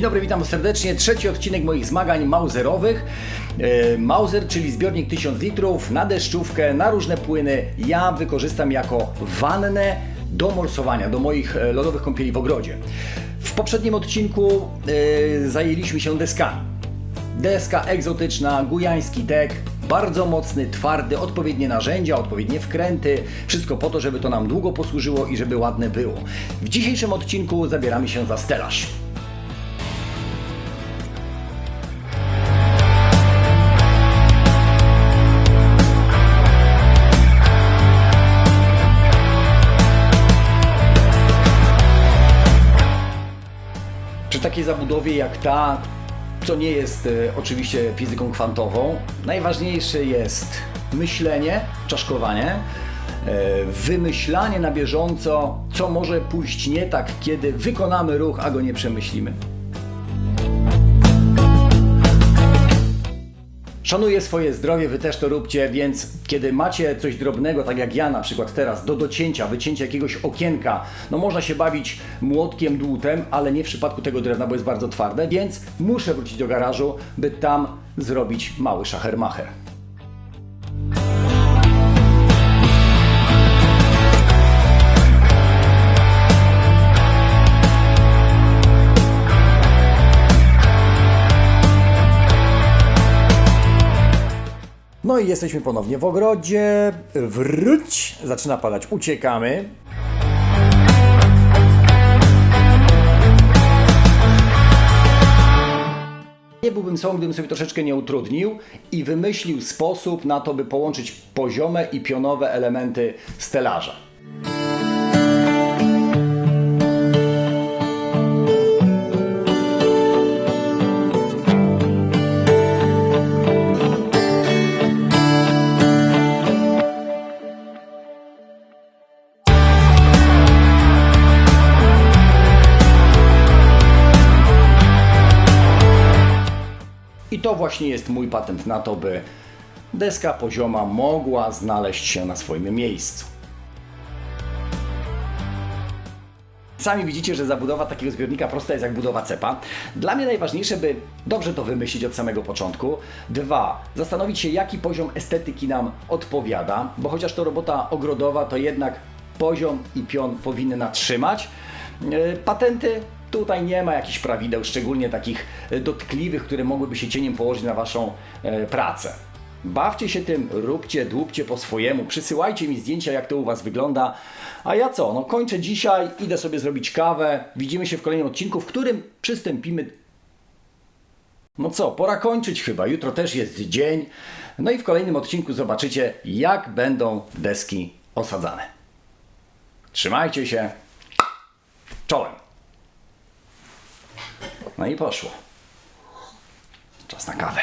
dobry, witam serdecznie. Trzeci odcinek moich zmagań mauserowych. E, Mauser, czyli zbiornik 1000 litrów na deszczówkę, na różne płyny. Ja wykorzystam jako wannę do morsowania, do moich e, lodowych kąpieli w ogrodzie. W poprzednim odcinku e, zajęliśmy się deskami. Deska egzotyczna, gujański tek, bardzo mocny, twardy, odpowiednie narzędzia, odpowiednie wkręty, wszystko po to, żeby to nam długo posłużyło i żeby ładne było. W dzisiejszym odcinku zabieramy się za stelaż. Takiej zabudowie jak ta, co nie jest e, oczywiście fizyką kwantową, najważniejsze jest myślenie, czaszkowanie, e, wymyślanie na bieżąco, co może pójść nie tak, kiedy wykonamy ruch, a go nie przemyślimy. Szanuję swoje zdrowie, wy też to róbcie, więc kiedy macie coś drobnego, tak jak ja na przykład teraz, do docięcia, wycięcia jakiegoś okienka, no można się bawić młotkiem, dłutem, ale nie w przypadku tego drewna, bo jest bardzo twarde, więc muszę wrócić do garażu, by tam zrobić mały szachermacher. No i jesteśmy ponownie w ogrodzie. Wróć! Zaczyna padać. Uciekamy. Nie byłbym sobą, gdybym sobie troszeczkę nie utrudnił i wymyślił sposób na to, by połączyć poziome i pionowe elementy stelaża. Właśnie jest mój patent na to, by deska pozioma mogła znaleźć się na swoim miejscu. Sami widzicie, że zabudowa takiego zbiornika prosta jest jak budowa cepa. Dla mnie najważniejsze, by dobrze to wymyślić od samego początku. Dwa, zastanowić się, jaki poziom estetyki nam odpowiada, bo chociaż to robota ogrodowa, to jednak poziom i pion powinny trzymać. Yy, Patenty Tutaj nie ma jakichś prawideł, szczególnie takich e, dotkliwych, które mogłyby się cieniem położyć na Waszą e, pracę. Bawcie się tym, róbcie, dłubcie po swojemu, przysyłajcie mi zdjęcia, jak to u Was wygląda. A ja co? No kończę dzisiaj, idę sobie zrobić kawę. Widzimy się w kolejnym odcinku, w którym przystąpimy no co, pora kończyć chyba. Jutro też jest dzień. No i w kolejnym odcinku zobaczycie, jak będą deski osadzane. Trzymajcie się. Czołem. No i poszło. Czas na kawę.